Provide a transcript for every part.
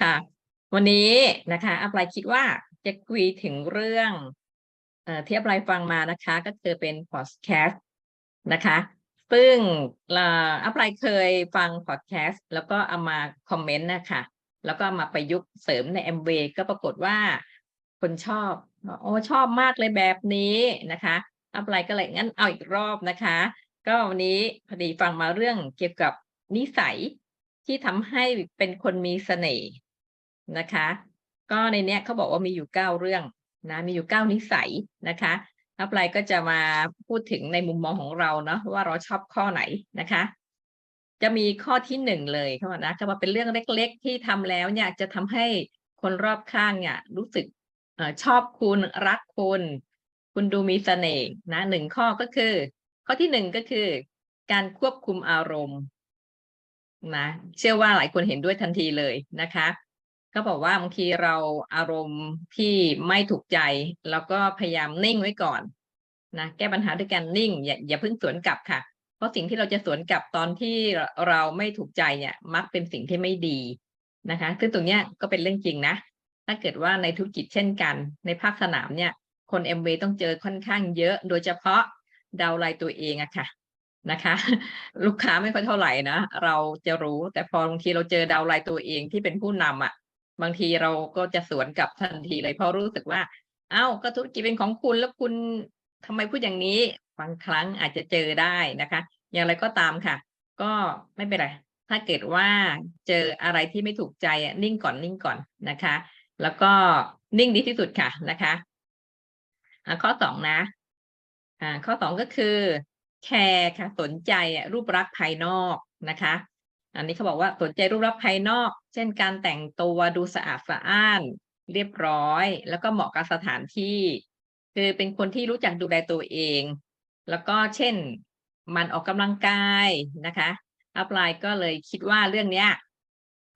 ค่ะ วันนี้นะคะอัปไลคิดว่าจะคุยถึงเรื่องเอ่อที่อัปไลฟังมานะคะ ก็คือเป็นพอดแคสต์นะคะ ซึ่งเอ่ออัปไลเคยฟังพอดแคสต์แล้วก็เอามาคอมเมนต์นะคะแล้วก็มาประยุกต์เสริมใน m v ก็ปรากฏว่า คนชอบโอ้ชอบมากเลยแบบนี้นะคะอัปไลก็เลยงั้นเอาอีกรอบนะคะ ก็วันนี้พอดีฟังมาเรื่องเกี่ยวกับนิสัยที่ทำให้เป็นคนมีเสน่ห์ นะคะ ก็ในเนี้ยเขาบอกว่ามีอยู่เก้าเรื่องนะมีอยู่เก้านิสัยนะคะอัปไลก็จะมาพูดถึงในมุมมองของเราเนาะว่าเราชอบข้อไหนนะคะ จะมีข้อที่หนึ่งเลยเขาบอกนะก็ว่าเป็นเรื่องเล็ก ๆ ที่ทำแล้วเนี่ยจะทำให้คนรอบข้างเนี่ยรู้สึกอชอบคุณรักคุณ คุณดูมีเสน่ห์นะหนึ่งข้อก็คือ ข้อที่หนึ่งก็คือ การควบคุมอารมณ์นะเชื่อว่าหลายคนเห็นด้วยทันทีเลยนะคะ ก็บอกว่าบางทีเราอารมณ์ที่ไม่ถูกใจ แล้วก็พยายามนิ่งไว้ก่อนนะแก้ปัญหาด้วยการนิ่ง อย่าอย่าเพิ่งสวนกลับค่ะ เพราะสิ่งที่เราจะสวนกลับตอนที่เราไม่ถูกใจเนี่ย มักเป็นสิ่งที่ไม่ดีนะคะซึ่งตรงเนี้ยก็เป็นเรื่องจริงนะ ถ้าเกิดว่าในธุรกิจเช่นกัน ในภาคสนามเนี่ย คนเอ็มวต้องเจอค่อนข้างเยอะ โดยเฉพาะดาวไลตัวเองอะค่ะนะคะ ลูกค้าไม่ค่อยเท่าไหร่นะเราจะรู้แต่พอบางทีเราเจอดาวไลตัวเองที่เป็นผู้นำอะ บางทีเราก็จะสวนกลับทันทีเลยเพราะรู้สึกว่า เอ้าก็ธุรกิจเป็นของคุณแล้วคุณทำไมพูดอย่างนี้บางครั้งอาจจะเจอได้นะคะ อย่างไรก็ตามค่ะ ก็ไม่เป็นไร ถ้าเกิดว่าเจออะไรที่ไม่ถูกใจนิ่งก่อนนิ่งก่อนนะคะ แล้วก็นิ่งดีที่สุดค่ะนะคะข้อสองนะข้อสองก็คือแคร์ค่ะสนใจรูปลักษณ์ภายนอกนะคะ อันนี้เขาบอกว่าสนใจรูปลักษณ์ภายนอก เช่นการแต่งตัวดูสะอาดสะอ้าน เรียบร้อย แล้วก็เหมาะกับสถานที่ คือเป็นคนที่รู้จักดูแลตัวเอง แล้วก็เช่นมันออกกำลังกายนะคะอัปไลก็เลยคิดว่าเรื่องเนี้ย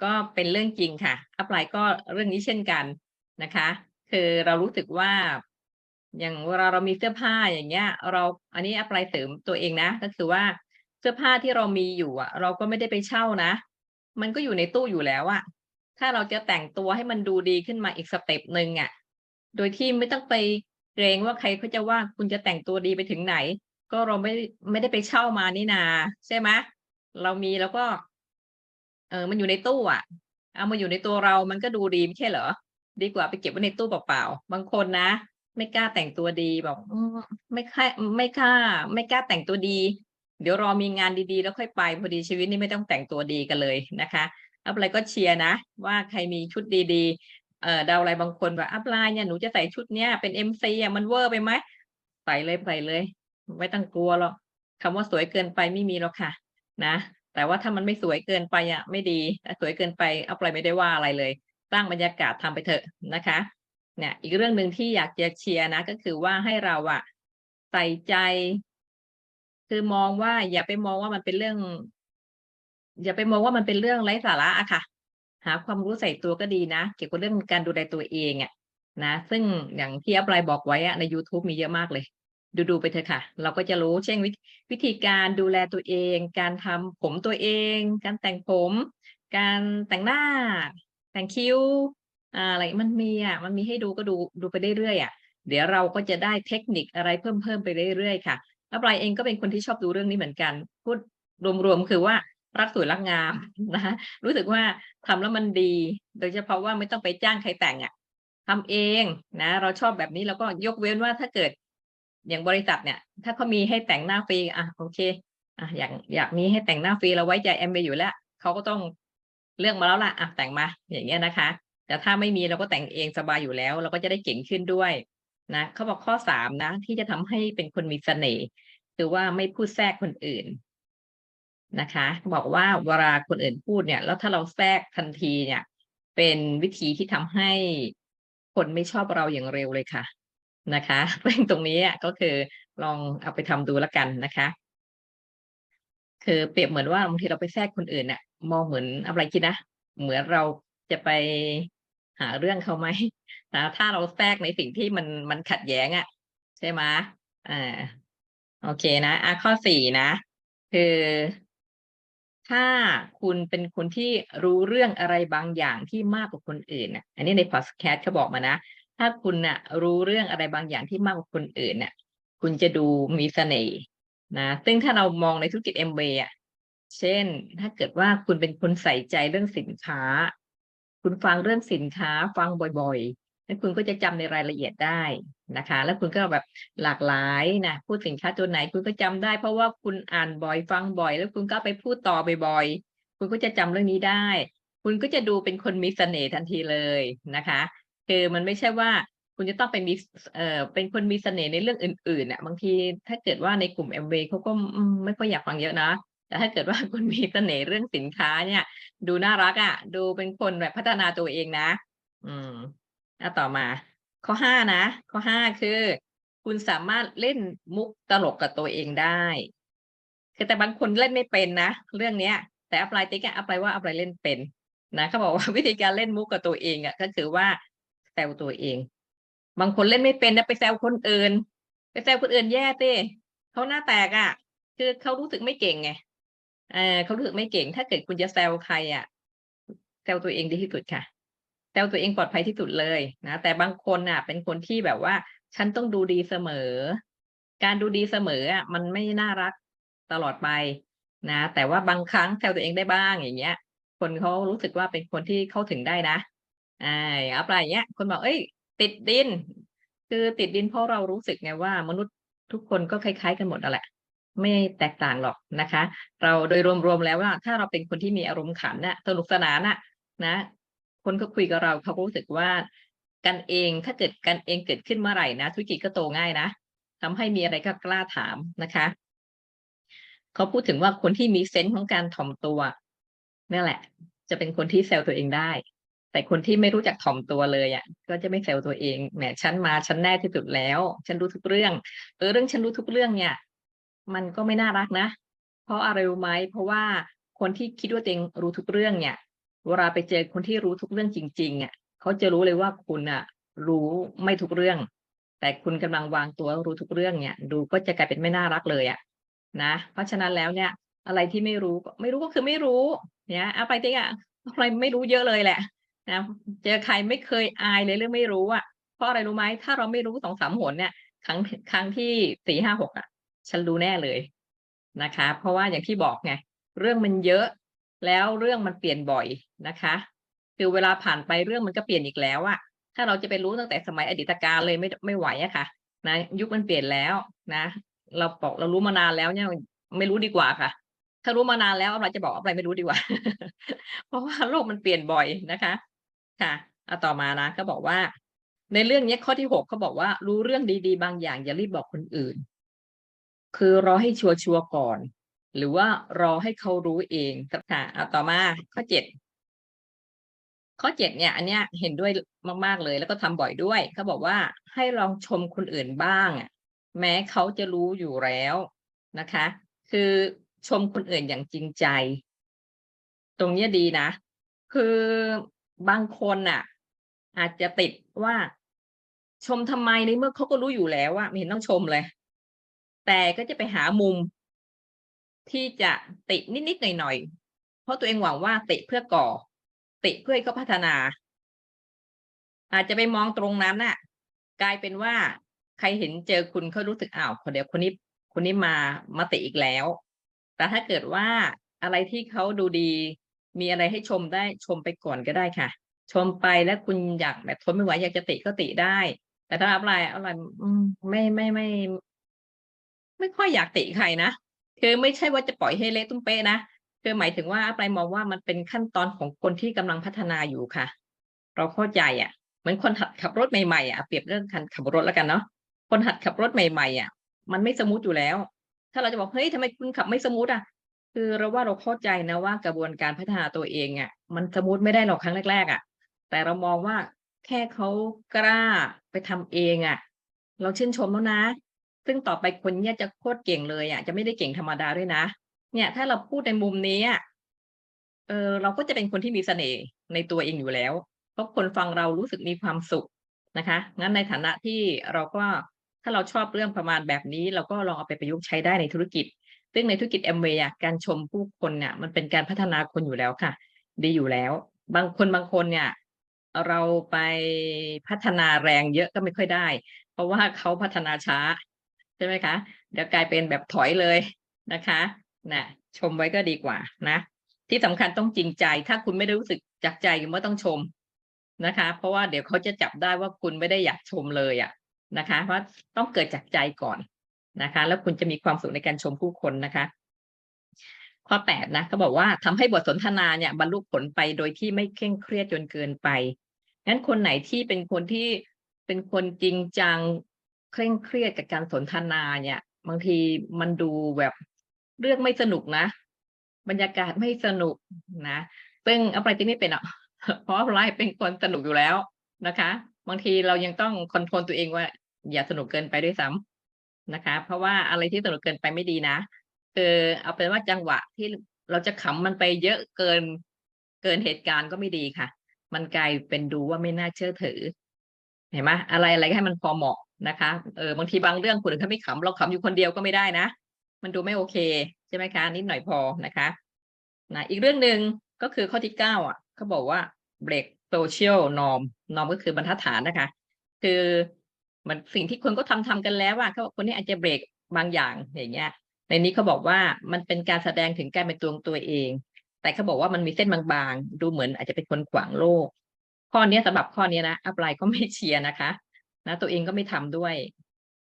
ก็เป็นเรื่องจริงค่ะอัปไลก็เรื่องนี้เช่นกันนะคะ คือเรารู้สึกว่า อย่างเวลาเรามีเสื้อผ้าอย่างเงี้ย เราอันนี้อัปไลเสริมตัวเองนะ ก็คือว่า สื้อผ้าที่เรามีอยู่อะ เราก็ไม่ได้ไปเช่านะ มันก็อยู่ในตู้อยู่แล้วอะ ถ้าเราจะแต่งตัวให้มันดูดีขึ้นมาอีกสเต็ปหนึ่งอะ โดยที่ไม่ต้องไปเกรงว่าใครเขาจะว่าคุณจะแต่งตัวดีไปถึงไหน ก็เราไม่ไม่ได้ไปเช่ามานี่นา ใช่ไหมเรามีแล้วก็ เออมันอยู่ในตู้อะ เอามาอยู่ในตัวเรามันก็ดูดีไม่ใช่เหรอ ดีกว่าไปเก็บไว้ในตู้เปล่าๆบางคนนะไม่กล้าแต่งตัวดีบอกไม่ค่าไม่กล้า ไม่กล้าแต่งตัวดี เดี๋ยวรอมีงานดีๆ แล้วค่อยไปพอดีชีวิตนี้ไม่ต้องแต่งตัวดีกันเลยนะคะอัปไลก็เชียร์นะ ว่าใครมีชุดดีๆเอ่อดาวไลบางคนว่าอัปไลเนี่ยหนูจะใส่ชุดเนี้ยเป็นเอ็มซีอะมันเวอร์ไปไหมใส่เลยใส่เลย ไม่ต้องกลัวหรอกคำว่าสวยเกินไปไม่มีหรอกค่ะ นะ แต่ว่าถ้ามันไม่สวยเกินไปอะไม่ดีสวยเกินไปอัปไลไม่ได้ว่าอะไรเลยสร้างบรรยากาศทำไปเถอะนะคะเนี่ยอีกเรื่องหนึ่งที่อยากจะเชียร์นะก็คือว่าให้เราอะใส่ใจ คือมองว่าอย่าไปมองว่ามันเป็นเรื่อง อย่าไปมองว่ามันเป็นเรื่องไร้สาระอะค่ะ หา ความรู้ใส่ตัวก็ดีนะ เกี่ยวกับเรื่องการดูแลตัวเองอะนะ ซึ่งอย่างที่อัปไลบอกไว้อะใน YouTube มีเยอะมากเลย ดูดูไปเถอะค่ะ เราก็จะรู้เช่นวิวิธีการดูแลตัวเอง การทำผมตัวเอง การแต่งผม การแต่งหน้า แต่งคิ้วอะไรมันมีอะมันมีให้ดูก็ดูดูไปเรื่อยๆอะเดี๋ยวเราก็จะได้เทคนิคอะไรเพิ่มเพิ่มไปเรื่อยๆค่ะ แล้วปลายเองก็เป็นคนที่ชอบดูเรื่องนี้เหมือนกัน พูดรวมๆคือว่ารักสวยรักงามนะรู้สึกว่าทำแล้วมันดี โดยเฉพาะว่าไม่ต้องไปจ้างใครแต่งอะทำเองนะ เราชอบแบบนี้แล้วก็ยกเว้นว่าถ้าเกิดอย่างบริษัทเนี่ย ถ้าเขามีให้แต่งหน้าฟรีอะโอเคอะอยากอยากมีให้แต่งหน้าฟรีเราไว้ใจแอมไปอยู่แล้วเขาก็ต้องเลือกมาแล้วล่ะอะแต่งมา อย่างเงี้ยนะคะ แต่ถ้าไม่มีเราก็แต่งเองสบายอยู่แล้ว เราก็จะได้เก่งขึ้นด้วย นะเขาบอกข้อสามนะ ที่จะทำให้เป็นคนมีเสน่ห์คือว่าไม่พูดแทรกคนอื่นนะคะ บอกว่าเวลาคนอื่นพูดเนี่ย แล้วถ้าเราแทรกทันทีเนี่ย เป็นวิธีที่ทำให้คนไม่ชอบเราอย่างเร็วเลยค่ะนะคะซึ่องตรงนี้ก็คือลองเอาไปทำดูแล้วกันนะคะ คือเปรียบเหมือนว่าบางทีเราไปแทรกคนอื่นเนี่ยมองเหมือนอะไรคิดนะเหมือนเราจะไป หาเรื่องเขาไหมนะถ้าเราแทรกในสิ่งที่มันมันขัดแย้งอะ่ะ ใช่ไหมอ่าโอเคนะอะข้อสี่นะ คือ ถ้าคุณเป็นคนที่รู้เรื่องอะไรบางอย่างที่มากกว่าคนอื่นน่ะ อันนี้ในพอดแคสต์เขาบอกมานะถ้าคุณน่ะ รู้เรื่องอะไรบางอย่างที่มากกว่าคนอื่นน่ะ คุณจะดูมีเสน่ห์นะซึ่งถ้าเรามองในธุรกิจ MBA อะเช่น ถ้าเกิดว่าคุณเป็นคนใส่ใจเรื่องสินค้า คุณฟังเรื่องสินค้าฟังบ่อยๆแล้วคุณก็จะจำในรายละเอียดได้นะคะ แล้วคุณก็แบบหลากหลายนะพูดสินค้าตัวไหนคุณก็จำได้ เพราะว่าคุณอ่านบ่อยฟังบ่อย แล้วคุณก็ไปพูดต่อบ่อยๆคุณก็จะจำเรื่องนี้ได้ คุณก็จะดูเป็นคนมีเสน่ห์ทันทีเลยนะคะคือมันไม่ใช่ว่าคุณจะต้องไปมีเอ่อเป็นคนมีเสน่ห์ในเรื่องอื่นๆน่ะบางทีถ้าเกิดว่าในกลุ่ม MBA เขาก็ไม่ค่อยอยากฟังเยอะนะ แต่ถ้าเกิดว่าคุณมีเสน่ห์เรื่องสินค้าเนี่ย ดูน่ารักอะดูเป็นคนแบบพัฒนาตัวเองนะ อืมอะต่อมา ข้อห้านะ ข้อห้าคือ คุณสามารถเล่นมุกตลกกับตัวเองได้คือแต่บางคนเล่นไม่เป็นนะ เรื่องเนี้ย แต่อัปไลติ๊กอะอัปไลว่าอัปไลเล่นเป็นนะเขาบอกว่าวิธีการเล่นมุกกับตัวเองอะก็คือว่าแซวตัวเอง บางคนเล่นไม่เป็นนะไปแซวคนอื่น ไปแซวคนอื่นแย่เต้เขาหน้าแตกอะคือเขารู้สึกไม่เก่งไง เออเขารู้สึกไม่เก่ง ถ้าเกิดคุณจะแซวใครอะแซวตัวเองดีที่สุดค่ะแซวตัวเองปลอดภัยที่สุดเลยนะแต่บางคนอะ เป็นคนที่แบบว่า ฉันต้องดูดีเสมอ การดูดีเสมออะมันไม่น่ารักตลอดไปนะแต่ว่าบางครั้งแซวตัวเองได้บ้างอย่างเงี้ย คนเขารู้สึกว่าเป็นคนที่เข้าถึงได้นะอ่าอัปอะไรอย่างเงี้ย คนบอกเอ้ย ติดดิน คือติดดินเพราะเรารู้สึกไงว่า มนุษย์ทุกคนก็คล้ายๆกันหมดนั่นแหละ ไม่แตกต่างหรอกนะคะ เราโดยรวมๆแล้วว่า ถ้าเราเป็นคนที่มีอารมณ์ขันน่ะสนุกสนานน่ะนะ คนเขาคุยกับเราเขาก็รู้สึกว่ากันเองถ้าเกิดกันเองเกิดขึ้นเมื่อไหร่นะธุรกิจก็โตง่ายนะทำให้มีอะไรก็กล้าถามนะคะเขาพูดถึงว่าคนที่มีเซนส์ของการถ่อมตัวนี่แหละ จะเป็นคนที่เซลตัวเองได้ แต่คนที่ไม่รู้จักถ่อมตัวเลยอะ ก็จะไม่เซลตัวเองแหมฉันมาฉันแน่ที่สุดแล้ว ฉันรู้ทุกเรื่อง เออเรื่องฉันรู้ทุกเรื่องเนี่ย มันก็ไม่น่ารักนะ เพราะอะไรรู้ไหมเพราะว่าคนที่คิดว่าตัวเองรู้ทุกเรื่องเนี่ยเวลาไปเจอคนที่รู้ทุกเรื่องจริงๆอะเขาจะรู้เลยว่าคุณอะรู้ไม่ทุกเรื่อง แต่คุณกำลังวางตัวรู้ทุกเรื่องเนี่ย ดูก็จะกลายเป็นไม่น่ารักเลยอะนะ เพราะฉะนั้นแล้วเนี่ย อะไรที่ไม่รู้ก็ไม่รู้ก็คือไม่รู้เนี่ยเอาไปติ๊กอะอะไรไม่รู้เยอะเลยแหละนะเจอใครไม่เคยอายเลยเรื่องไม่รู้อะเพราะอะไรรู้ไหมถ้าเราไม่รู้สองสามหนเนี่ย ครั้งครั้งที่สี่ห้าหกอะ ฉันรู้แน่เลยนะคะ เพราะว่าอย่างที่บอกไงเรื่องมันเยอะแล้วเรื่องมันเปลี่ยนบ่อยนะคะ คือเวลาผ่านไปเรื่องมันก็เปลี่ยนอีกแล้วอะถ้าเราจะไปรู้ตั้งแต่สมัยอดีตการเลยไม่ไม่ไหวอะค่ะนะยุคมันเปลี่ยนแล้วนะ เราบอกเรารู้มานานแล้วเนี่ยไม่รู้ดีกว่าค่ะ ถ้ารู้มานานแล้วเราจะบอกอะไรไม่รู้ดีกว่า เพราะว่าโลกมันเปลี่ยนบ่อยนะคะ ค่ะเอาต่อมานะเขาบอกว่า ในเรื่องนี้ข้อที่หกเขาบอกว่ารู้เรื่องดีๆ บางอย่างอย่ารีบบอกคนอื่น คือรอให้ชัวร์ๆก่อน หรือว่ารอให้เขารู้เองค่ะเอาต่อมาข้อเจ็ดข้อเจ็ดเนี่ย อันเนี้ยเห็นด้วยมาก ๆ เลย แล้วก็ทำบ่อยด้วยเขาบอกว่าให้ลองชมคนอื่นบ้างอะแม้เขาจะรู้อยู่แล้วนะคะ คือชมคนอื่นอย่างจริงใจ ตรงเนี้ยดีนะ คือบางคนอะ อาจจะติดว่า ชมทำไมในเมื่อเขาก็รู้อยู่แล้วว่าไม่เห็นต้องชมเลย แต่ก็จะไปหามุมที่จะตินิดๆหน่อยๆ เพราะตัวเองหวังว่าติเพื่อก่อ ติเพื่อให้เขาพัฒนา อาจจะไปมองตรงนั้นน่ะ กลายเป็นว่าใครเห็นเจอคุณเขารู้สึกอ้าวคนเดียวคนนี้คนนี้มามาติอีกแล้ว แต่ถ้าเกิดว่าอะไรที่เขาดูดี มีอะไรให้ชมได้ชมไปก่อนก็ได้ค่ะ ชมไปแล้วคุณอยากแบบทนไม่ไหวอยากจะติก็ติได้ แต่ถ้าอะไรอะไรไม่ไม่ไม่ ไม่ค่อยอยากติใครนะคือไม่ใช่ว่าจะปล่อยให้เละตุ้มเป๊ะนะคือหมายถึงว่าไปมองว่ามันเป็นขั้นตอนของคนที่กำลังพัฒนาอยู่ค่ะ เราเข้าใจอะเหมือนคนหัดขับรถใหม่ๆอะเปรียบเรื่องการขับรถแล้วกันเนาะคนหัดขับรถใหม่ๆอะ มันไม่สมูทอยู่แล้ว ถ้าเราจะบอกเฮ้ยทำไมคุณขับไม่สมูทอะ คือเราว่าเราเข้าใจนะว่ากระบวนการพัฒนาตัวเองอะ มันสมูทไม่ได้หรอกครั้งแรก ๆ อะ แต่เรามองว่าแค่เขากล้าไปทำเองอะ เราชื่นชมแล้วนะ ซึ่งต่อไปคนเนี้ยจะโคตรเก่งเลยอะจะไม่ได้เก่งธรรมดาด้วยนะ เนี่ย ถ้าเราพูดในมุมนี้เออเราก็จะเป็นคนที่มีเสน่ห์ในตัวเองอยู่แล้ว เพราะคนฟังเรารู้สึกมีความสุขนะคะ งั้นในฐานะที่เราก็ถ้าเราชอบเรื่องประมาณแบบนี้ เราก็ลองเอาไปประยุกต์ใช้ได้ในธุรกิจ ซึ่งในธุรกิจแอมเวย์การชมผู้คนเนี่ยมันเป็นการพัฒนาคนอยู่แล้วค่ะ ดีอยู่แล้ว บางคนบางคนเนี่ยเราไปพัฒนาแรงเยอะก็ไม่ค่อยได้ เพราะว่าเขาพัฒนาช้า ใช่ไหมคะ เดี๋ยวกลายเป็นแบบถอยเลยนะคะนะชมไว้ก็ดีกว่านะ ที่สำคัญต้องจริงใจ ถ้าคุณไม่ได้รู้สึกจากใจก็ไม่ต้องชมนะคะ เพราะว่าเดี๋ยวเขาจะจับได้ว่าคุณไม่ได้อยากชมเลยอะนะคะ เพราะต้องเกิดจากใจก่อนนะคะ แล้วคุณจะมีความสุขในการชมผู้คนนะคะ ข้อแปดนะเขาบอกว่าทำให้บทสนทนาเนี่ยบรรลุผลไปโดยที่ไม่เคร่งเครียดจนเกินไปงั้นคนไหนที่เป็นคนที่เป็นคนจริงจัง เคร่งเครียดกับการสนทนาเนี่ย บางทีมันดูแบบเรื่องไม่สนุกนะ บรรยากาศไม่สนุกนะซึ่งอะไรที่ไม่เป็นอะเพราะอะไรเป็นคนสนุกอยู่แล้วนะคะ บางทีเรายังต้องคอนโทรลตัวเองว่า อย่าสนุกเกินไปด้วยซ้ำนะคะ เพราะว่าอะไรที่สนุกเกินไปไม่ดีนะคือเอาเป็นว่าจังหวะที่เราจะขำมันไปเยอะเกินเกินเหตุการณ์ก็ไม่ดีค่ะ มันกลายเป็นดูว่าไม่น่าเชื่อถือ เห็นไหมอะไรอะไรให้มันพอเหมาะ นะคะเออบางทีบางเรื่องคนอื่นเขาไม่ขำเราขำอยู่คนเดียวก็ไม่ได้นะ มันดูไม่โอเคใช่ไหมคะนิดหน่อยพอนะคะนะอีกเรื่องหนึ่งก็คือข้อที่เก้าอะเขาบอกว่า break social norm norm ก็คือบรรทัดฐานนะคะ คือมันสิ่งที่คนก็ทำทำกันแล้วว่าเขาบอกคนนี้อาจจะเบรกบางอย่างอย่างเงี้ยในนี้เขาบอกว่ามันเป็นการแสดงถึงการเป็นตัวตัวเอง แต่เขาบอกว่ามันมีเส้นบางๆ ดูเหมือนอาจจะเป็นคนขวางโลก ข้อนี้สำหรับข้อนี้นะอัปไลน์ก็ไม่เชียร์นะคะ นะตัวเองก็ไม่ทำด้วย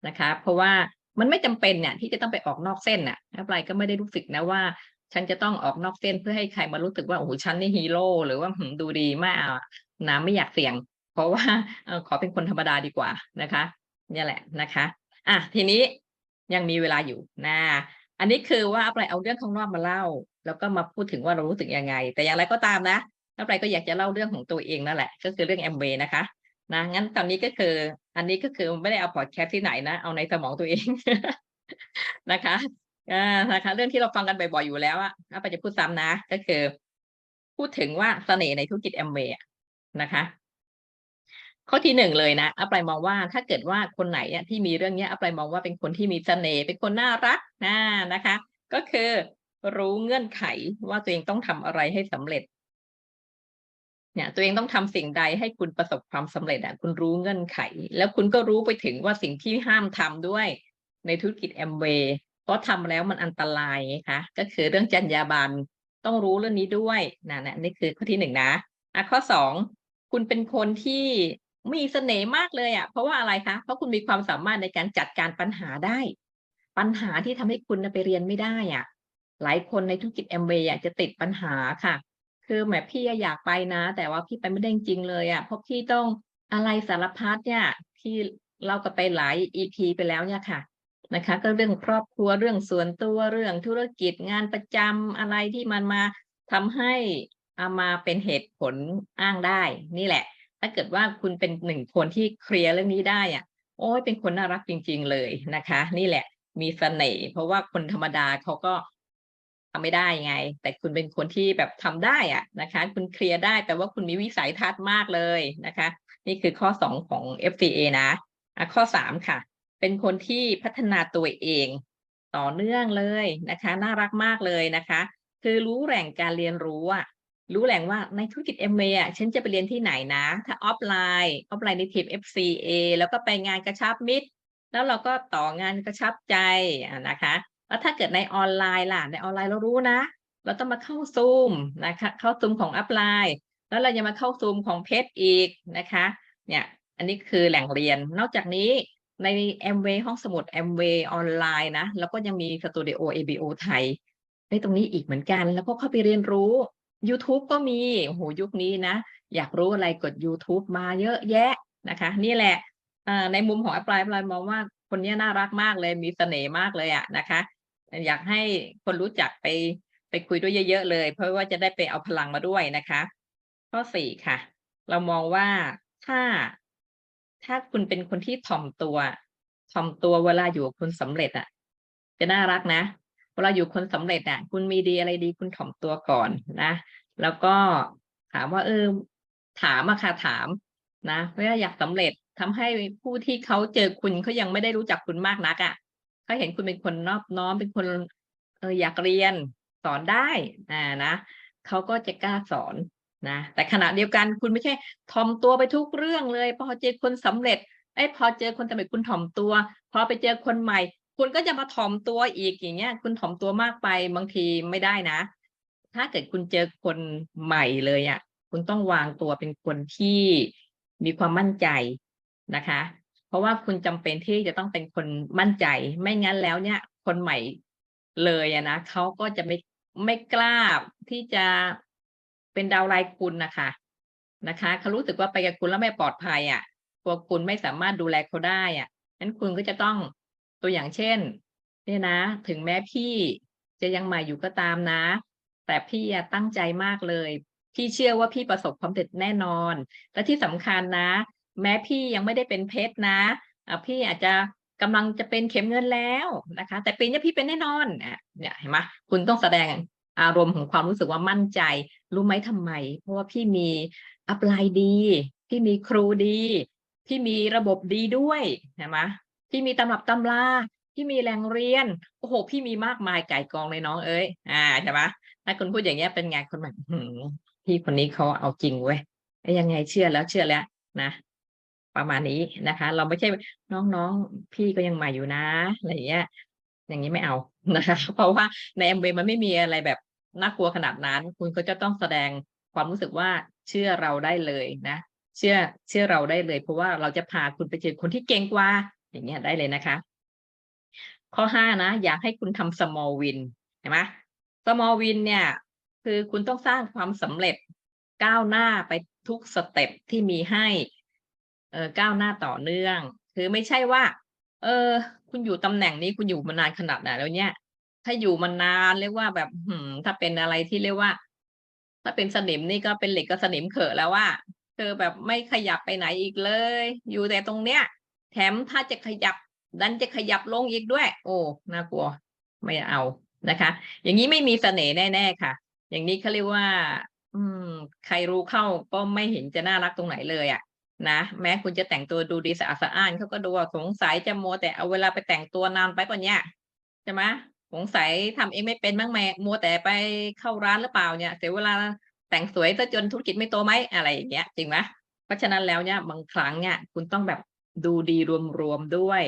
นะคะ เพราะว่ามันไม่จำเป็นเนี่ยที่จะต้องไปออกนอกเส้นน่ะอัปลน์ก็ไม่ได้รู้สึกนะว่า ฉันจะต้องออกนอกเส้นเพื่อให้ใครมารู้สึกว่าโอ้โหฉันนี่ฮีโร่หรือว่าดูดีมากนะไม่อยากเสี่ยง เพราะว่าขอเป็นคนธรรมดาดีกว่านะคะนี่แหละนะคะอะทีนี้ยังมีเวลาอยู่นะอันนี้คือว่าอะไรเอาเรื่องข้างนอกมาเล่า แล้วก็มาพูดถึงว่าเรารู้สึกยังไง แต่อย่างไรก็ตามนะอะไรก็อยากจะเล่าเรื่องของตัวเองนั่นแหละ ก็คือเรื่องแอมเบนะคะนะงั้นตอนนี้ก็คือ อันนี้ก็คือไม่ได้เอาพอดแคสต์ที่ไหนนะ เอาในสมองตัวเอง นะคะอ่านะคะ เรื่องที่เราฟังกันบ่อยๆอยู่แล้วอะอาไปจะพูดซ้ำนะ ก็คือ พูดถึงว่าเสน่ห์ในธุรกิจแอมเบย์นะคะ ข้อที่หนึ่งเลยนะอัปไลมองว่าถ้าเกิดว่าคนไหนอะที่มีเรื่องเนี้ยอัปไลมองว่าเป็นคนที่มีเสน่ห์เป็นคนน่ารักนะนะคะ ก็คือรู้เงื่อนไขว่าตัวเองต้องทำอะไรให้สำเร็จ เนี่ยตัวเองต้องทำสิ่งใดให้คุณประสบความสำเร็จอะคุณรู้เงื่อนไข แล้วคุณก็รู้ไปถึงว่าสิ่งที่ห้ามทำด้วยในธุรกิจแอมเวย์เพราะทำแล้วมันอันตรายไงคะก็คือเรื่องจรรยาบรรณต้องรู้เรื่องนี้ด้วยนะนะนี่คือข้อที่หนึ่งนะอะข้อสองคุณเป็นคนที่มีเสน่ห์มากเลยอะเพราะว่าอะไรคะเพราะคุณมีความสามารถในการจัดการปัญหาได้ ปัญหาที่ทำให้คุณไปเรียนไม่ได้อะหลายคนในธุรกิจแอมเวย์จะติดปัญหาค่ะ คือแหมพี่อยากไปนะ แต่ว่าพี่ไปไม่ได้จริงเลยอะเพราะพี่ต้องอะไรสารพัดเนี่ยที่เราก็ไปหลาย EP ไปแล้วเนี่ยค่ะนะคะ ก็เรื่องครอบครัวเรื่องส่วนตัวเรื่องธุรกิจงานประจำอะไรที่มันมาทำให้เอามาเป็นเหตุผลอ้างได้ นี่แหละ ถ้าเกิดว่าคุณเป็นหนึ่งคนที่เคลียร์เรื่องนี้ได้อะ โอ้ยเป็นคนน่ารักจริง ๆ เลยนะคะ นี่แหละมีเสน่ห์เพราะว่าคนธรรมดาเขาก็ ทำไม่ได้ไง แต่คุณเป็นคนที่แบบทำได้อะนะคะ คุณเคลียร์ได้แต่ว่าคุณมีวิสัยทัศน์มากเลยนะคะ นี่คือข้อสองของ FCA นะอะข้อสามค่ะ เป็นคนที่พัฒนาตัวเองต่อเนื่องเลยนะคะ น่ารักมากเลยนะคะ คือรู้แหล่งการเรียนรู้อะรู้แหล่งว่าในธุรกิจ m ออะฉันจะไปเรียนที่ไหนนะ ถ้าออฟไลน์ออฟไลน์ในทีม FCA แล้วก็ไปงานกระชับมิตร แล้วเราก็ต่องานกระชับใจนะคะ แล้วถ้าเกิดในออนไลน์ล่ะในออนไลน์เรารู้นะ เราต้องมาเข้าซูมนะคะเข้าซูมของอัพไลน์แล้วเรายังมาเข้าซูมของเพจอีกนะคะเนี่ยอันนี้คือแหล่งเรียน นอกจากนี้ใน m w ห้องสมุด m w ออนไลน์นะแล้วก็ยังมีสตูดิโอ ABO ไทยในตรงนี้อีกเหมือนกัน แล้วก็เข้าไปเรียนรู้ YouTube ก็มีโหยุคนี้นะ อยากรู้อะไรกด YouTube มาเยอะแยะนะคะ นี่แหละในมุมของ Apply Apply มองว่าคนนี้น่ารักมากเลยมีเสน่ห์มากเลยอะนะคะ อยากให้คนรู้จักไปไปคุยด้วยเยอะ ๆ เลย เพราะว่าจะได้ไปเอาพลังมาด้วยนะคะ ข้อสี่ค่ะ เรามองว่าถ้าถ้าคุณเป็นคนที่ถ่อมตัวถ่อมตัวเวลาอยู่กับคนสำเร็จอะจะน่ารักนะ เวลาอยู่คนสำเร็จอะ คุณมีดีอะไรดีคุณถ่อมตัวก่อนนะ แล้วก็ถามว่าเออถามอะค่ะถามนะว่าอยากสำเร็จทำให้ผู้ที่เขาเจอคุณเขายังไม่ได้รู้จักคุณมากนักอะ่ะ เขาเห็นคุณเป็นคนนอบน้อมเป็นคนเอออยากเรียนสอนได้อ่านะเขาก็จะกล้าสอนนะแต่ขณะเดียวกันคุณไม่ใช่ถ่อมตัวไปทุกเรื่องเลย พอเจอคนสำเร็จไอ้พอเจอคนสำเร็จคุณถ่อมตัว พอไปเจอคนใหม่ คุณก็จะมาถ่อมตัวอีกอย่างเงี้ย คุณถ่อมตัวมากไปบางทีไม่ได้นะ ถ้าเกิดคุณเจอคนใหม่เลยอะ คุณต้องวางตัวเป็นคนที่มีความมั่นใจนะคะ ราะว่าคุณจำเป็นที่จะต้องเป็นคนมั่นใจ ไม่งั้นแล้วเนี่ย คนใหม่เลยอะนะเขาก็จะไม่ไม่กล้าที่จะเป็นดาวไลน์คุณนะคะนะคะเขารู้สึกว่าไปกับคุณแล้วไม่ปลอดภัยอะกลัวคุณไม่สามารถดูแลเขาได้อะนั้นคุณก็จะต้องตัวอย่างเช่นเนี่ยนะ ถึงแม้พี่จะยังใหม่อยู่ก็ตามนะ แต่พี่อะตั้งใจมากเลย พี่เชื่อว่าพี่ประสบความสำเร็จแน่นอน และที่สำคัญนะ แม้พี่ยังไม่ได้เป็นเพชรนะพี่อาจจะกำลังจะเป็นเข็มเงินแล้วนะคะ แต่ปีนี้พี่เป็นแน่นอนอะเนี่ยเห็นไหมคุณต้องแสดงอารมณ์ของความรู้สึกว่ามั่นใจ รู้ไหมทำไม เพราะว่าพี่มีอัพไลน์ดีพี่มีครูดีพี่มีระบบดีด้วยเห็นไหมพี่มีตำรับตำราพี่มีแหล่งเรียนโอ้โห พี่มีมากมายไก่กองเลยน้องเอ้ยอ่าใช่ไหมถ้าคุณพูดอย่างเงี้ยเป็นไงคนแบบพี่คนนี้เขาเอาจริงเว้ยยังไงเชื่อแล้วเชื่อแล้วนะ ประมาณนี้นะคะ เราไม่ใช่น้องๆพี่ก็ยังใหม่อยู่นะอะไรอย่างเงี้ยอย่างนี้ไม่เอานะคะ เพราะว่าในแอมเวมันไม่มีอะไรแบบน่ากลัวขนาดนั้น คุณก็จะต้องแสดงความรู้สึกว่าเชื่อเราได้เลยนะ เชื่อเชื่อเราได้เลย เพราะว่าเราจะพาคุณไปเจอคนที่เก่งกว่า อย่างเงี้ยได้เลยนะคะ ข้อห้านะ อยากให้คุณทำ small win เห็นไหม small win เนี่ย คือคุณต้องสร้างความสำเร็จก้าวหน้าไปทุกสเต็ปที่มีให้ ก้าวหน้าต่อเนื่อง คือไม่ใช่ว่า เออ คุณอยู่ตำแหน่งนี้คุณอยู่มานานขนาดไหนแล้วเนี่ย ถ้าอยู่มานานเรียกว่าแบบหืมถ้าเป็นอะไรที่เรียกว่า ถ้าเป็นสนิมนี่ก็เป็นเหล็กก็สนิมเขอะแล้วว่าเธอแบบไม่ขยับไปไหนอีกเลย อยู่แต่ตรงเนี้ย แถมถ้าจะขยับดันจะขยับลงอีกด้วย โอ้น่ากลัว ไม่เอานะคะ อย่างนี้ไม่มีเสน่ห์แน่ๆค่ะ อย่างนี้เขาเรียกว่า อืม ใครรู้เข้าก็ไม่เห็นจะน่ารักตรงไหนเลยอะ่ะ นะแม้คุณจะแต่งตัวดูดีสะอาดสะอ้านเขาก็ดูว่าสงสัยจะโมวแต่เอาเวลาไปแต่งตัวนานไปป่ะเนี่ยใช่ไหมสงสัยทำเองไม่เป็นบ้างไหมมัวแต่ไปเข้าร้านหรือเปล่าเนี่ยเสียเวลาแต่งสวยซะจนธุรกิจไม่โตไหมอะไรอย่างเงี้ยจริงไหมเพราะฉะนั้นแล้วเนี่ยบางครั้งเนี่ยคุณต้องแบบดูดีรวมๆด้วย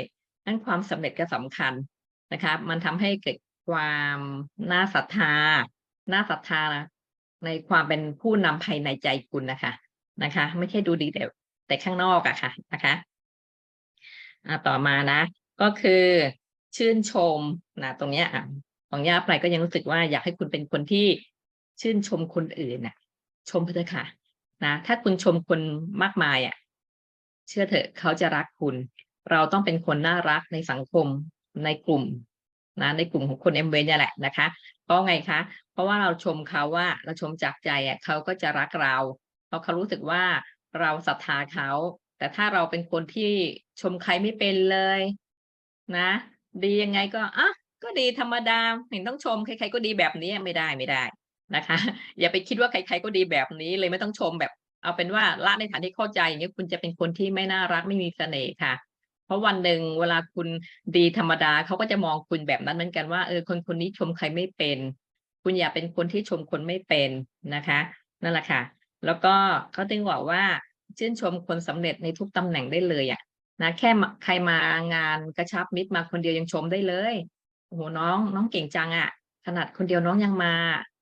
นั่นความสำเร็จก็สำคัญนะคะมันทำให้เกิดความน่าศรัทธาน่าศรัทธานะในความเป็นผู้นำภายในใจคุณนะคะนะคะ ไม่ใช่ดูดีแต่ แต่ข้างนอกอะค่ะนะคะอ่าต่อมานะ ก็คือชื่นชมนะตรงเนี้ยของย่าไปก็ยังรู้สึกว่าอยากให้คุณเป็นคนที่ชื่นชมคนอื่นน่ะ ชมเถอะค่ะนะถ้าคุณชมคนมากมายอะ เชื่อเถอะเขาจะรักคุณ เราต้องเป็นคนน่ารักในสังคมในกลุ่มนะในกลุ่มของคนเอ็มเวเนี่แหละนะคะ เพราะไงคะ เพราะว่าเราชมเขาว่าเราชมจากใจอะเขาก็จะรักเราเพราะเขารู้สึกว่า เราศรัทธาเขา แต่ถ้าเราเป็นคนที่ชมใครไม่เป็นเลย นะ ดียังไงก็อะก็ดีธรรมดาเห็นต้องชมใครๆก็ดีแบบนี้ไม่ได้ไม่ได้นะคะ อย่าไปคิดว่าใครๆก็ดีแบบนี้เลยไม่ต้องชมแบบ เอาเป็นว่าละในฐานที่เข้าใจอย่างนี้คุณจะเป็นคนที่ไม่น่ารักไม่มีเสน่ห์ค่ะ เพราะวันหนึ่งเวลาคุณดีธรรมดาเขาก็จะมองคุณแบบนั้นเหมือนกันว่าเออคนคนนี้ชมใครไม่เป็น คุณอย่าเป็นคนที่ชมคนไม่เป็นนะคะ นั่นแหละค่ะ แล้วก็เขาตึงบอกว่าชื่นชมคนสำเร็จในทุกตำแหน่งได้เลยอะนะแค่ใครมางานกระชับมิตรมาคนเดียวยังชมได้เลยโอ้โหน้องน้องเก่งจังอะ ขนาดคนเดียวน้องยังมา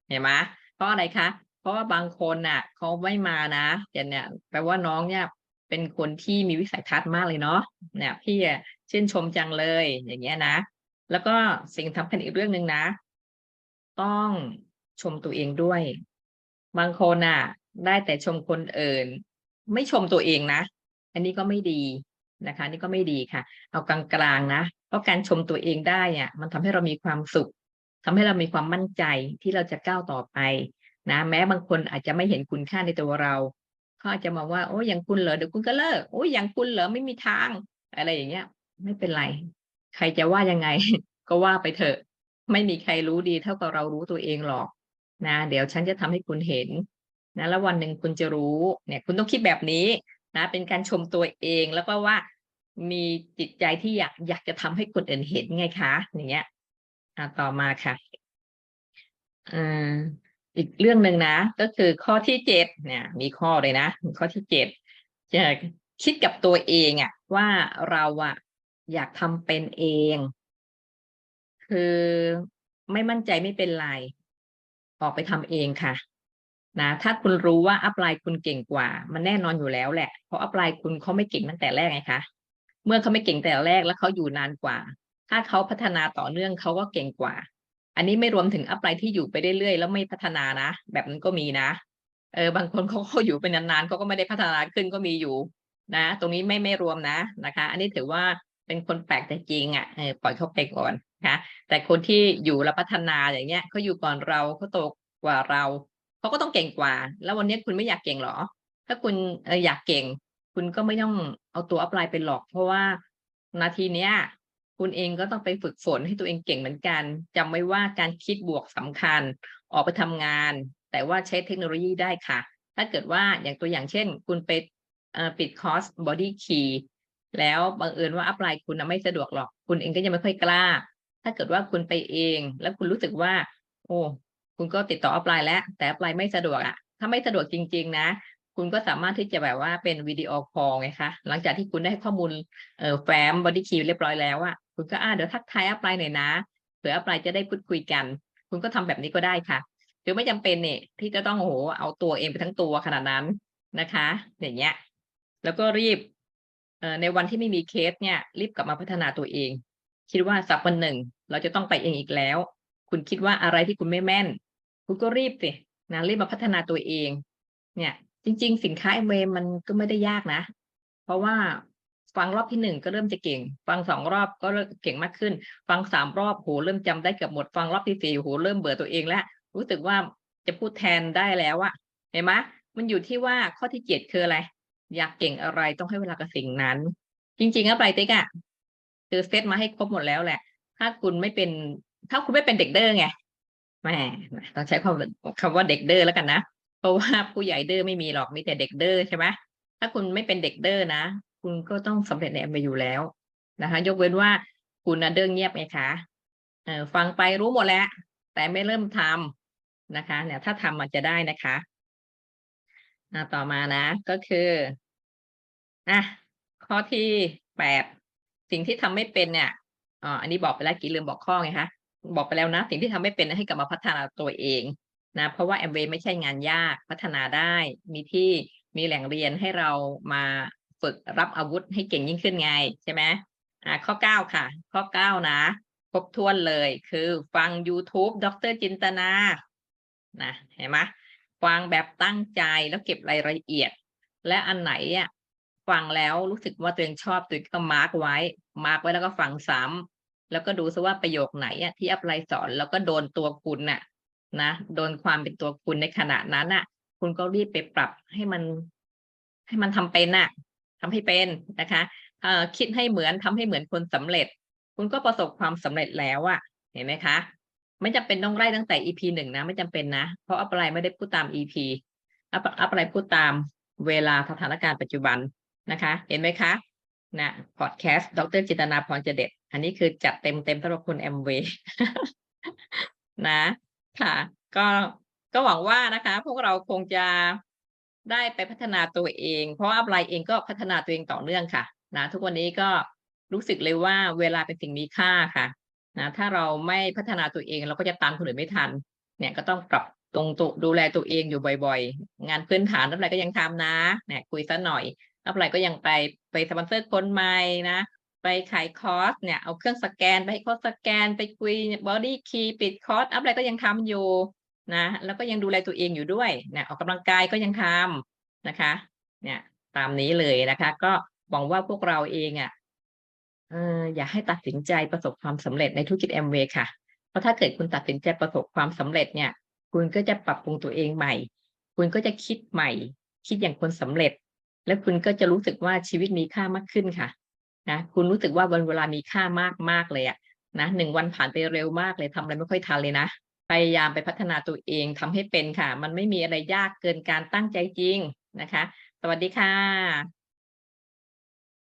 เห็นไหมเพราะอะไรคะ เพราะว่าบางคนน่ะเขาไม่มานะแต่เนี่ยแปลว่าน้องเนี่ยเป็นคนที่มีวิสัยทัศน์มากเลยเนาะเนี่ยพี่ชื่นชมจังเลย อย่างเงี้ยนะ แล้วก็สิ่งสำคัญอีกเรื่องหนึ่งนะ ต้องชมตัวเองด้วย บางคนน่ะ ได้แต่ชมคนอื่น ไม่ชมตัวเองนะ อันนี้ก็ไม่ดีนะคะ นี่ก็ไม่ดีค่ะ เอากลางๆนะ เพราะการชมตัวเองได้อะมันทำให้เรามีความสุขทำให้เรามีความมั่นใจที่เราจะก้าวต่อไปนะ แม้บางคนอาจจะไม่เห็นคุณค่าในตัวเราเขาอาจจะมองว่า โอ้ยังคุณเหรอเดี๋ยวคุณก็เลิกโอ้ยังคุณเหรอไม่มีทาง อะไรอย่างเงี้ย ไม่เป็นไร ใครจะว่ายังไง ก็ว่าไปเถอะ ไม่มีใครรู้ดีเท่ากับเรารู้ตัวเองหรอกนะ เดี๋ยวฉันจะทำให้คุณเห็น นะแล้ววันหนึ่งคุณจะรู้เนี่ยคุณต้องคิดแบบนี้นะเป็นการชมตัวเองแล้วก็ว่ามีจิตใจที่อยากอยากจะทำให้คนอื่นเห็นไงคะอย่างเงี้ยอ่าต่อมาค่ะอ่ออีกเรื่องหนึ่งนะ ก็คือข้อที่เจ็ดเนี่ย มีข้อเลยนะข้อที่เจ็ดจะคิดกับตัวเองอะว่าเราอะอยากทำเป็นเอง คือไม่มั่นใจไม่เป็นไร ออกไปทำเองค่ะ นะถ้าคุณรู้ว่าอัพไลน์คุณเก่งกว่า มันแน่นอนอยู่แล้วแหละ เพราะอัพไลน์คุณเขาไม่เก่งตั้งแต่แรกไงคะเมื่อเขาไม่เก่งแต่แรกแล้วเขาอยู่นานกว่า ถ้าเขาพัฒนาต่อเนื่องเขาก็เก่งกว่า อันนี้ไม่รวมถึงอัพไลน์ที่อยู่ไปเรื่อยๆแล้วไม่พัฒนานะ แบบนั้นก็มีนะเออบางคนเขาเขาอยู่ไปนานๆเขาก็ไม่ได้พัฒนาขึ้นก็มีอยู่ นะ ตรงนี้ไม่ไม่รวมนะนะคะ อันนี้ถือว่าเป็นคนแปลกแต่จริงอะเออปล่อยเขาไปก่อนนะคะแต่คนที่อยู่แล้วพัฒนาอย่างเงี้ยเขาอยู่ก่อนเราเขาโตกว่าเรา เขาก็ต้องเก่งกว่า แล้ววันนี้คุณไม่อยากเก่งหรอ ถ้าคุณออยากเก่ง คุณก็ไม่ต้องเอาตัวอัพไลน์ไปหลอก เพราะว่านาทีเนี้ยคุณเองก็ต้องไปฝึกฝนให้ตัวเองเก่งเหมือนกันจำไว้ว่าการคิดบวกสำคัญ ออกไปทำงาน แต่ว่าใช้เทคโนโลยีได้ค่ะ ถ้าเกิดว่าอย่างตัวอย่างเช่น คุณไปปิดคอร์สบอดี้คีแล้วบังเอิญว่าอัพไลน์คุณไม่สะดวกหรอก คุณเองก็ยังไม่ค่อยกล้า ถ้าเกิดว่าคุณไปเอง แล้วคุณรู้สึกว่า โอ้ คุณก็ติดต่ออัพไลน์แล้ว แต่อัพไลน์ไม่สะดวกอะ่ะถ้าไม่สะดวกจริง ๆ นะ คุณก็สามารถที่จะแบบว่าเป็นวิดีโอคอลไงคะหลังจากที่คุณได้ข้อมูลเอ่อแฟ้มบอดี้คีเรียบร้อยแล้วอะคุณก็อ่าเดี๋ยวทักทายอัพไลน์หน่อยนะเผื่ออัพไลน์จะได้พูดคุยกัน คุณก็ทำแบบนี้ก็ได้ค่ะคือไม่จำเป็นเนี่ยที่จะต้องโอ้โหเอาตัวเองไปทั้งตัวขนาดนั้นนะคะ อย่างเงี้ยแล้วก็รีบเอ่อในวันที่ไม่มีเคสเนี่ยรีบกลับมาพัฒนาตัวเอง คิดว่าสักวันหนึ่ง เราจะต้องไปเองอีกแล้ว คุณคิดว่าอะไรที่คุณไม่แม่น คุณก็รีบสินะรีบมาพัฒนาตัวเอง เนี่ย จริง ๆ สินค้าเอเมมันก็ไม่ได้ยากนะ เพราะว่าฟังรอบที่หนึ่งก็เริ่มจะเก่ง ฟังสองรอบก็เริ่มเก่งมากขึ้น ฟังสามรอบโหเริ่มจำได้เกือบหมด ฟังรอบที่สี่โหเริ่มเบื่อตัวเองแล้ว รู้สึกว่าจะพูดแทนได้แล้วอะเห็นไหมมันอยู่ที่ว่าข้อที่เจ็ดคืออะไร อยากเก่งอะไรต้องให้เวลากับสิ่งนั้น จริงๆอะไปติ๊กอะคือเซตมาให้ครบหมดแล้วแหละ ถ้าคุณไม่เป็น ถ้าคุณไม่เป็นเด็กเด้อไง แหมต้องใช้คำคำว่าเด็กเด้อแล้วกันนะ เพราะว่าผู้ใหญ่เด้อไม่มีหรอกมีแต่เด็กเด้อใช่ไหมถ้าคุณไม่เป็นเด็กเด้อนะ คุณก็ต้องสำเร็จในแอมไปอยู่แล้วนะคะ ยกเว้นว่าคุณนะเด้อเงียบไงคะเออฟังไปรู้หมดแล้ว แต่ไม่เริ่มทำนะคะเนี่ยถ้าทำมันจะได้นะคะอ่าต่อมานะก็คืออะข้อที่แปดสิ่งที่ทำไม่เป็นเนี่ยอ๋ออันนี้บอกไปแล้วกี่ลืมบอกข้อไงคะ บอกไปแล้วนะ สิ่งที่ทำไม่เป็นให้กลับมาพัฒนาตัวเองนะเพราะว่าแอมเวไม่ใช่งานยากพัฒนาได้ มีที่มีแหล่งเรียนให้เรามาฝึกรับอาวุธให้เก่งยิ่งขึ้นไงใช่ไหมอ่าข้อเก้าค่ะ ข้อเก้านะครบถ้วนเลยคือฟัง YouTube ดรจินตนานะเห็นไหมฟังแบบตั้งใจแล้วเก็บรายละเอียด และอันไหนอะฟังแล้วรู้สึกว่าตัวเองชอบตัวเองก็มาร์กไว้ มาร์กไว้แล้วก็ฟังซ้ำ แล้วก็ดูซะว่าประโยคไหนอะที่อัพไลน์สอนแล้วก็โดนตัวคุณน่ะนะโดนความเป็นตัวคุณในขณะนั้นน่ะ คุณก็รีบไปปรับให้มัน ให้มันทำเป็นน่ะทำให้เป็นนะคะเอ่อคิดให้เหมือนทำให้เหมือนคนสำเร็จ คุณก็ประสบความสำเร็จแล้วอะเห็นไหมคะ ไม่จำเป็นต้องไล่ตั้งแต่ EP หนึ่งนะ ไม่จำเป็นนะ เพราะอัปไลไม่ได้พูดตาม EP อัปอัปไลพูดตามเวลาสถานการณ์ปัจจุบันนะคะ เห็นไหมคะนะพอดแคสต์ดรจิตนาพรเจเด็ด อันนี้คือจัดเต็มเต็มสำหรับคุณแอมเวนะค่ะ ก็ก็หวังว่านะคะ พวกเราคงจะได้ไปพัฒนาตัวเอง เพราะอัพไลน์เองก็พัฒนาตัวเองต่อเนื่องค่ะนะทุกวันนี้ก็รู้สึกเลยว่าเวลาเป็นสิ่งมีค่าค่ะนะถ้าเราไม่พัฒนาตัวเองเราก็จะตามคนอื่นไม่ทัน เนี่ยก็ต้องปรับตรงตัวดูแลตัวเองอยู่บ่อย ๆ งานพื้นฐานอะไรก็ยังทำนะเนี่ยคุยซะหน่อยอะไรก็ยังไปไปสปอนเซอร์คนใหม่นะ ไปขายคอร์สเนี่ยเอาเครื่องสแกนไปให้เขาสแกนไปคุยบอดี้คีปิดคอร์สอะไรก็ยังทำอยู่นะแล้วก็ยังดูแลตัวเองอยู่ด้วยเนี่ยออกกำลังกายก็ยังทำนะคะเนี่ยตามนี้เลยนะคะ ก็หวังว่าพวกเราเองอะเอออย่าให้ตัดสินใจประสบความสำเร็จในธุรกิจแอมเวย์ค่ะ เพราะถ้าเกิดคุณตัดสินใจประสบความสำเร็จเนี่ย คุณก็จะปรับปรุงตัวเองใหม่ คุณก็จะคิดใหม่ คิดอย่างคนสำเร็จ แล้วคุณก็จะรู้สึกว่าชีวิตมีค่ามากขึ้นค่ะ นะคุณรู้สึกว่าวันเวลามีค่ามากมากเลยอะนะหนึ่งวันผ่านไปเร็วมากเลยทำอะไรไม่ค่อยทันเลยนะพยายามไปพัฒนาตัวเองทำให้เป็นค่ะ มันไม่มีอะไรยากเกินการตั้งใจจริงนะคะ สวัสดีค่ะ